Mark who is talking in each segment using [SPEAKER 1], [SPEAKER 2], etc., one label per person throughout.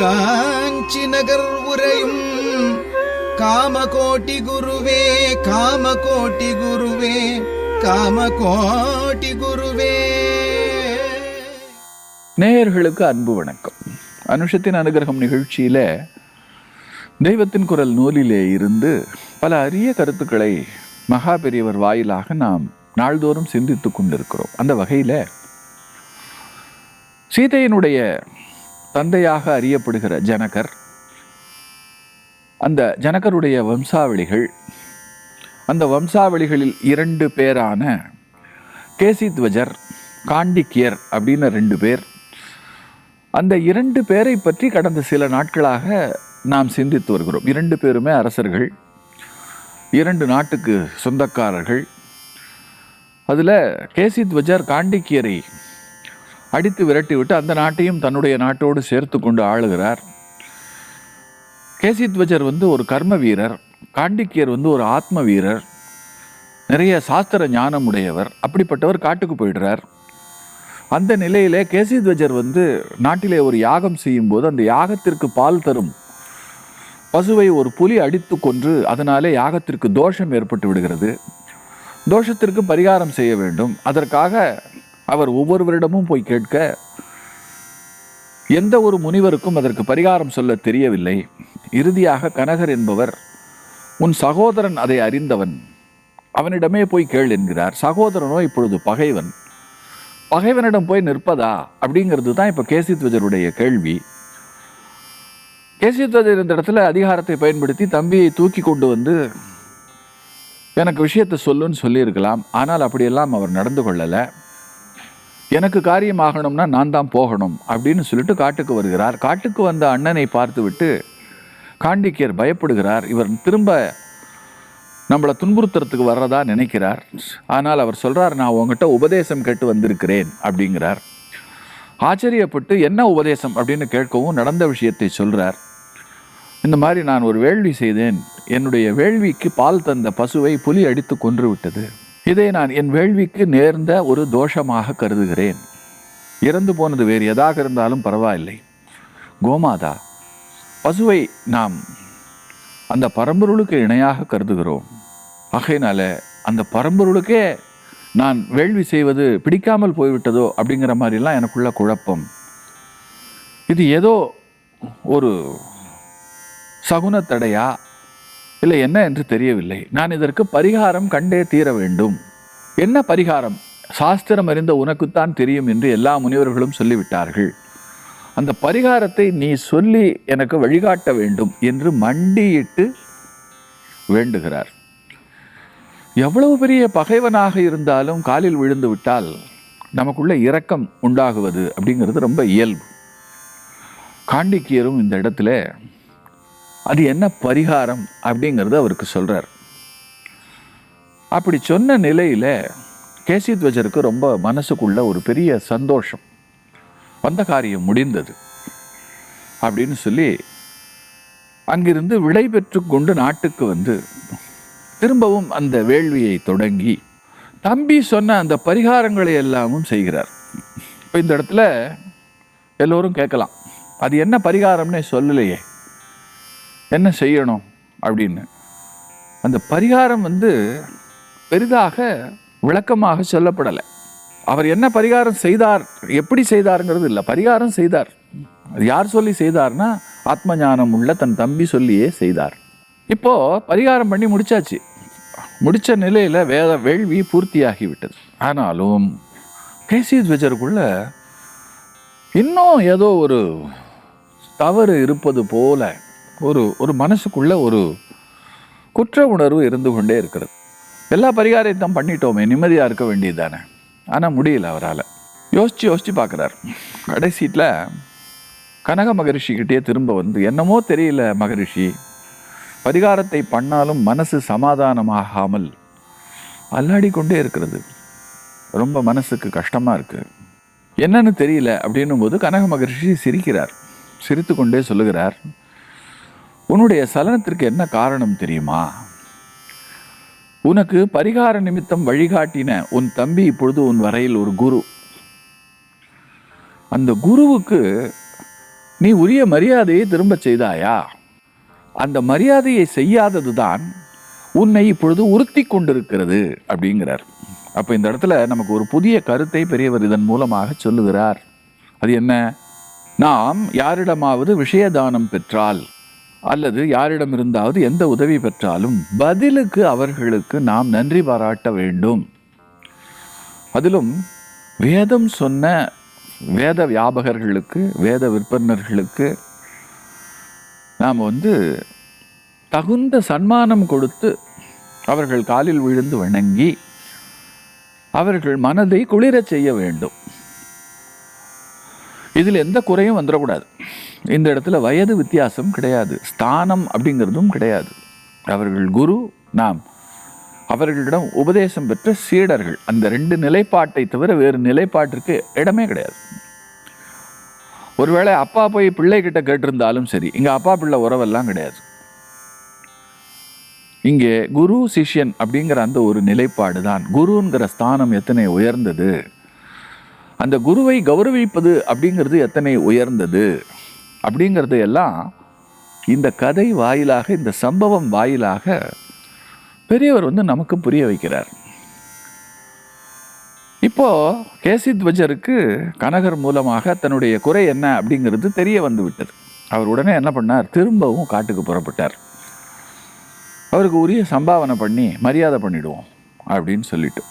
[SPEAKER 1] காஞ்சி நகர் உரையும் காமகோட்டி குருவே காமகோட்டி குருவே காமகோட்டி குருவே.
[SPEAKER 2] நேயர்களுக்கு அன்பு வணக்கம். அனுஷத்தின் அனுகிரகம் நிகழ்ச்சியில தெய்வத்தின் குரல் நூலிலே இருந்து பல அரிய கருத்துக்களை மகா பெரியவர் வாயிலாக நாம் நாள்தோறும் சிந்தித்துக் கொண்டிருக்கிறோம். அந்த வகையில் சீதையினுடைய தந்தையாக அறியப்படுகிற ஜனகர் அந்த ஜனகருடைய வம்சாவளிகள் அந்த வம்சாவளிகளில் இரண்டு பேரான கேசித்வஜர் காண்டிக்கியர் அப்படின்னு ரெண்டு பேர். அந்த இரண்டு பேரை பற்றி கடந்த சில நாட்களாக நாம் சிந்தித்து வருகிறோம். இரண்டு பேருமே அரசர்கள் இரண்டு நாட்டுக்கு சொந்தக்காரர்கள். அதில் கேசித்வஜர் காண்டிக்கியரை அடித்து விரட்டிவிட்டு அந்த நாட்டையும் தன்னுடைய நாட்டோடு சேர்த்து கொண்டு ஆளுகிறார். கேசித்வஜர் வந்து ஒரு கர்ம வீரர் காண்டிக்கியர் வந்து ஒரு ஆத்ம வீரர் நிறைய சாஸ்திர ஞானம் உடையவர் அப்படிப்பட்டவர் காட்டுக்கு போயிடுறார். அந்த நிலையிலே கேசித்வஜர் வந்து நாட்டிலே ஒரு யாகம் செய்யும்போது அந்த யாகத்திற்கு பால் தரும் பசுவை ஒரு புலி அடித்து கொன்று அதனாலே யாகத்திற்கு தோஷம் ஏற்பட்டு விடுகிறது. தோஷத்திற்கு பரிகாரம் செய்ய வேண்டும். அதற்காக அவர் ஒவ்வொருவரிடமும் போய் கேட்க எந்த ஒரு முனிவருக்கும் அதற்கு பரிகாரம் சொல்ல தெரியவில்லை. இறுதியாக கனகர் என்பவர் உன் சகோதரன் அதை அறிந்தவன். அவனிடமே போய் கேள் என்கிறார். சகோதரனோ இப்பொழுது பகைவன். பகைவனிடம் போய் நிற்பதா? அப்படிங்கிறது தான் இப்போ கேசித்வஜருடைய கேள்வி. கேசித்வஜர் இந்த இடத்துல அதிகாரத்தை பயன்படுத்தி தம்பியை தூக்கி கொண்டு வந்து எனக்கு விஷயத்தை சொல்லுன்னு சொல்லியிருக்கலாம். ஆனால் அப்படியெல்லாம் அவர் நடந்து கொள்ளலை. எனக்கு காரியமாகணும்னா நான் தான் போகணும் அப்படின்னு சொல்லிட்டு காட்டுக்கு வருகிறார். காட்டுக்கு வந்த அண்ணனை பார்த்துவிட்டு காண்டிக்கியர் பயப்படுகிறார். இவர் திரும்ப நம்மளை துன்புறுத்துறதுக்கு வர்றதா நினைக்கிறார். ஆனால் அவர் சொல்கிறார் நான் உங்ககிட்ட உபதேசம் கேட்டு வந்திருக்கிறேன் அப்படிங்கிறார். ஆச்சரியப்பட்டு என்ன உபதேசம்? அப்படின்னு கேட்கவும் நடந்த விஷயத்தை சொல்கிறார் இந்த மாதிரி நான் ஒரு வேள்வி செய்தேன். என்னுடைய வேள்விக்கு பால் தந்த பசுவை புலி அடித்து கொன்று விட்டது. இதை நான் என் வேள்விக்கு நேர்ந்த ஒரு தோஷமாக கருதுகிறேன். இறந்து போனது வேறு எதாக இருந்தாலும் பரவாயில்லை. கோமாதா பசுவை நாம் அந்த பரம்பொருளுக்கு இணையாக கருதுகிறோம். ஆகையினால அந்த பரம்பொருளுக்கே நான் வேள்வி செய்வது பிடிக்காமல் போய்விட்டதோ அப்படிங்கிற மாதிரிலாம் எனக்குள்ள குழப்பம். இது ஏதோ ஒரு சகுனத்தடையா இல்லை என்ன என்று தெரியவில்லை. நான் இதற்கு பரிகாரம் கண்டே தீர வேண்டும். என்ன பரிகாரம்? சாஸ்திரம் அறிந்த உனக்குத்தான் தெரியும் என்று எல்லா முனிவர்களும் சொல்லிவிட்டார்கள். அந்த பரிகாரத்தை நீ சொல்லி எனக்கு வழிகாட்ட வேண்டும் என்று மண்டியிட்டு வேண்டுகிறார். எவ்வளவு பெரிய பகைவனாக இருந்தாலும் காலில் விழுந்து விட்டால் நமக்குள்ள இரக்கம் உண்டாகுவது அப்படிங்கிறது ரொம்ப இயல்பு. காண்டிக்கியரும் இந்த இடத்துல அது என்ன பரிகாரம் அப்படிங்கிறது அவருக்கு சொல்கிறார் அப்படி சொன்ன நிலையில கேசித்வஜருக்கு ரொம்ப மனசுக்குள்ள ஒரு பெரிய சந்தோஷம். வந்த காரியம் முடிந்தது. அப்படின்னு சொல்லி அங்கிருந்து விடை பெற்று கொண்டு நாட்டுக்கு வந்து திரும்பவும் அந்த வேள்வியை தொடங்கி தம்பி சொன்ன அந்த பரிகாரங்களை எல்லாமும் செய்கிறார். இப்போ இந்த இடத்துல எல்லோரும் கேட்கலாம். அது என்ன பரிகாரம்னே சொல்லலையே. என்ன செய்யணும் அப்படின்னு. அந்த பரிகாரம் வந்து பெரிதாக விளக்கமாக சொல்லப்படலை. அவர் என்ன பரிகாரம் செய்தார் எப்படி செய்தாருங்கிறது இல்லை. பரிகாரம் செய்தார். அது யார் சொல்லி செய்தார்னா ஆத்ம ஞானம் உள்ள தன் தம்பி சொல்லியே செய்தார். இப்போது பரிகாரம் பண்ணி முடிச்சாச்சு. முடித்த நிலையில் வேத வேள்வி பூர்த்தியாகிவிட்டது. ஆனாலும் கேசி துவஜருக்குள்ள இன்னும் ஏதோ ஒரு தவறு இருப்பது போல ஒரு ஒரு மனசுக்குள்ள ஒரு குற்ற உணர்வு இருந்து கொண்டே இருக்கிறது. எல்லா பரிகாரத்தையும் பண்ணிட்டோமே நிம்மதியாக இருக்க வேண்டியது தானே ஆனால் முடியல அவரால். யோசித்து யோசித்து பார்க்குறாரு கடைசீட்டில் கனக மகரிஷிக்கிட்டே திரும்ப வந்து என்னமோ தெரியல மகரிஷி பரிகாரத்தை பண்ணாலும் மனசு சமாதானமாகாமல் அல்லாடி கொண்டே இருக்கிறது. ரொம்ப மனசுக்கு கஷ்டமாக இருக்குது என்னன்னு தெரியல அப்படின்னும் போது கனக மகரிஷி சிரிக்கிறார். சிரித்து கொண்டே சொல்லுகிறார். உன்னுடைய சலனத்திற்கு என்ன காரணம் தெரியுமா? உனக்கு பரிகார நிமித்தம் வழிகாட்டின உன் தம்பி இப்பொழுது உன் வரையில் ஒரு குரு. அந்த குருவுக்கு நீ உரிய மரியாதையை திரும்பச் செய்தாயா? அந்த மரியாதையை செய்யாததுதான் உன்னை இப்பொழுது உறுத்தி கொண்டிருக்கிறது அப்படிங்கிறார். அப்போ இந்த இடத்துல நமக்கு ஒரு புதிய கருத்தை பெரியவர் இதன் மூலமாக சொல்லுகிறார். அது என்ன? நாம் யாரிடமாவது விஷயதானம் பெற்றால் அல்லது யாரிடமிருந்தாவது எந்த உதவி பெற்றாலும் பதிலுக்கு அவர்களுக்கு நாம் நன்றி பாராட்ட வேண்டும். அதிலும் வேதம் சொன்ன வேத வியாபகர்களுக்கு வேத விற்பனர்களுக்கு நாம் வந்து தகுந்த சன்மானம் கொடுத்து அவர்கள் காலில் விழுந்து வணங்கி அவர்கள் மனதை குளிரச் செய்ய வேண்டும். இதில் எந்த குறையும் வந்துடக்கூடாது. இந்த இடத்துல வயது வித்தியாசம் கிடையாது. ஸ்தானம் அப்படிங்கிறதும் கிடையாது. அவர்கள் குரு நாம். அவர்களிடம் உபதேசம் பெற்ற சீடர்கள். அந்த ரெண்டு நிலைப்பாட்டை தவிர வேறு நிலைப்பாட்டிற்கு இடமே கிடையாது. ஒருவேளை அப்பா போய் பிள்ளை கிட்ட கேட்டிருந்தாலும் சரி இங்கே அப்பா பிள்ளை உறவெல்லாம் கிடையாது. இங்கே குரு சிஷ்யன் அப்படிங்கிற அந்த ஒரு நிலைப்பாடு தான் குருங்கிற ஸ்தானம் எத்தனை உயர்ந்தது? அந்த குருவை கௌரவிப்பது அப்படிங்கிறது எத்தனை உயர்ந்தது? அப்படிங்கிறது எல்லாம் இந்த கதை வாயிலாக இந்த சம்பவம் வாயிலாக பெரியவர் வந்து நமக்கு புரிய வைக்கிறார். இப்போ கேசித்வஜருக்கு கனகர் மூலமாக தன்னுடைய குறை என்ன அப்படிங்கிறது தெரிய வந்து விட்டது. அவர் உடனே என்ன பண்ணார்? திரும்பவும் காட்டுக்கு புறப்பட்டார். அவருக்கு உரிய சம்பாவனை பண்ணி மரியாதை பண்ணிடுவோம் அப்படின்னு சொல்லிட்டு.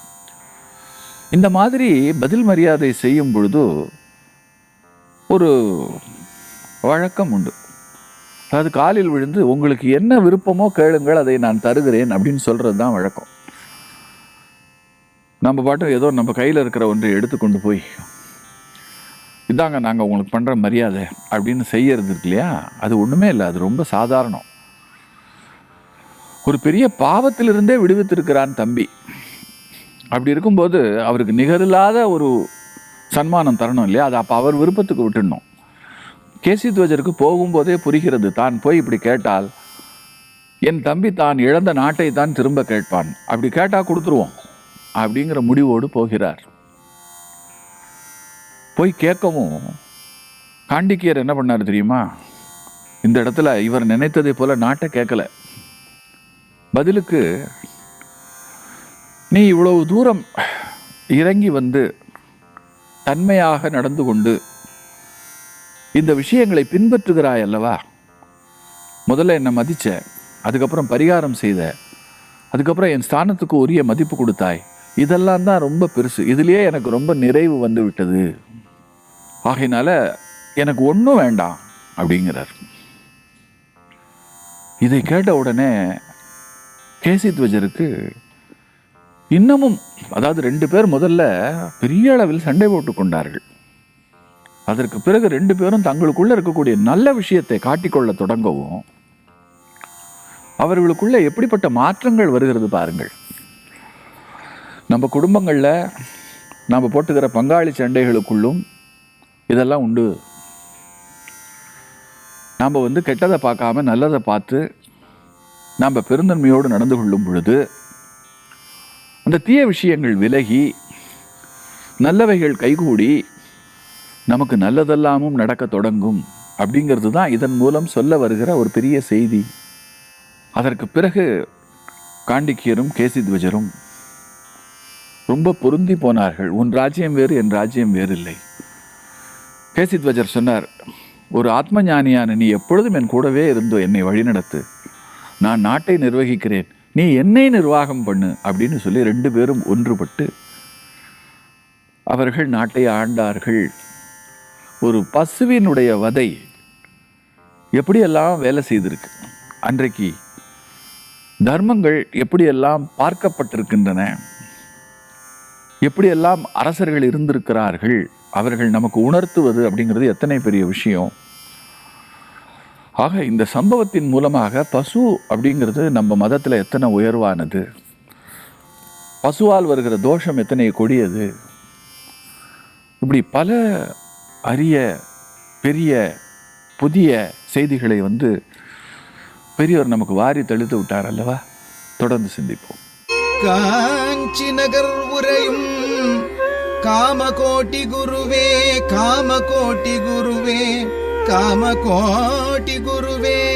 [SPEAKER 2] இந்த மாதிரி பதில் மரியாதை செய்யும் பொழுது ஒரு வழக்கம் உண்டு. அதாவது காலில் விழுந்து உங்களுக்கு என்ன விருப்பமோ கேளுங்கள் அதை நான் தருகிறேன் அப்படின்னு சொல்கிறது தான் வழக்கம். நம்ம பாட்டும் ஏதோ நம்ம கையில் இருக்கிற ஒன்றை எடுத்துக்கொண்டு போய் இதாங்க நாங்கள் உங்களுக்கு பண்ணுற மரியாதை அப்படின்னு செய்யறது இருக்கு இல்லையா? அது ஒன்றுமே இல்லை அது ரொம்ப சாதாரணம். ஒரு பெரிய பாவத்திலிருந்தே விடுவித்திருக்கிறான் தம்பி. அப்படி இருக்கும்போது அவருக்கு நிகரில்லாத ஒரு சன்மானம் தரணும் இல்லையா? அது அப்போ அவர் விருப்பத்துக்கு விட்டுடணும். கேசி துவஜருக்கு போகும்போதே புரிகிறது தான் போய் இப்படி கேட்டால் என் தம்பி தான் இழந்த நாட்டை தான் திரும்ப கேட்பான். அப்படி கேட்டால் கொடுத்துருவோம் அப்படிங்கிற முடிவோடு போகிறார். போய் கேட்கவும் காண்டிக்கியர் என்ன பண்ணார் தெரியுமா? இந்த இடத்துல இவர் நினைத்ததை போல நாட்டை கேட்கல. பதிலுக்கு நீ இவ்வளவு தூரம் இறங்கி வந்து தன்மையாக நடந்து கொண்டு இந்த விஷயங்களை பின்பற்றுகிறாய் அல்லவா? முதல்ல என்னை மதித்த அதுக்கப்புறம் பரிகாரம் செய்த அதுக்கப்புறம் என் ஸ்தானத்துக்கு உரிய மதிப்பு கொடுத்தாய். இதெல்லாம் தான் ரொம்ப பெருசு. இதுலேயே எனக்கு ரொம்ப நிறைவு வந்து விட்டது. ஆகையினால எனக்கு ஒன்றும் வேண்டாம் அப்படிங்கிறார். இதை கேட்ட உடனே கேசித்வஜருக்கு இன்னமும் அதாவது ரெண்டு பேர் முதல்ல பெரிய அளவில் சண்டை போட்டு கொண்டார்கள். அதற்கு பிறகு ரெண்டு பேரும் தங்களுக்குள்ள இருக்கக்கூடிய நல்ல விஷயத்தை காட்டிக்கொள்ள தொடங்கவும் அவர்களுக்குள்ள எப்படிப்பட்ட மாற்றங்கள் வருகிறது பாருங்கள். நம்ம குடும்பங்களில் நம்ம போட்டுக்கிற பங்காளி சண்டைகளுக்குள்ளும் இதெல்லாம் உண்டு. நாம் வந்து கெட்டதை பார்க்காம நல்லதை பார்த்து நாம் பெருந்தன்மையோடு நடந்து கொள்ளும் பொழுது அந்த தீய விஷயங்கள் விலகி நல்லவைகள் கைகூடி நமக்கு நல்லதெல்லாமும் நடக்க தொடங்கும் அப்படிங்கிறது தான் இதன் மூலம் சொல்ல வருகிற ஒரு பெரிய செய்தி. அதற்கு பிறகு காண்டிக்கியரும் கேசித்வஜரும் ரொம்ப பொருந்தி போனார்கள். உன் ராஜ்யம் வேறு என் ராஜ்யம் வேறு இல்லை கேசித்வஜர் சொன்னார் ஒரு ஆத்ம ஞானியான நீ எப்பொழுதும் என் கூடவே இருந்தோ என்னை வழிநடத்து. நான் நாட்டை நிர்வகிக்கிறேன். நீ என்னை நிர்வாகம் பண்ணு அப்படின்னு சொல்லி ரெண்டு பேரும் ஒன்றுபட்டு அவர்கள் நாட்டை ஆண்டார்கள். ஒரு பசுவினுடைய வதை எப்படியெல்லாம் வேலை செய்திருக்கு? அன்றைக்கு தர்மங்கள் எப்படியெல்லாம் பார்க்கப்பட்டிருக்கின்றன? எப்படியெல்லாம் அரசர்கள் இருந்திருக்கிறார்கள்? அவர்கள் நமக்கு உணர்த்துவது அப்படிங்கிறது எத்தனை பெரிய விஷயம்? ஆக இந்த சம்பவத்தின் மூலமாக பசு அப்படிங்கிறது நம்ம மதத்தில் எத்தனை உயர்வானது? பசுவால் வருகிற தோஷம் எத்தனை கொடியது? இப்படி பல அரிய பெரிய புதிய செய்திகளை வந்து பெரியவர் நமக்கு வாரி தெளித்து விட்டார் அல்லவா? தொடர்ந்து சிந்திப்போம்.
[SPEAKER 1] காஞ்சி நகர் உரையும் காமகோட்டி குருவே காமகோட்டி குருவே காம கோட்டி குருவே.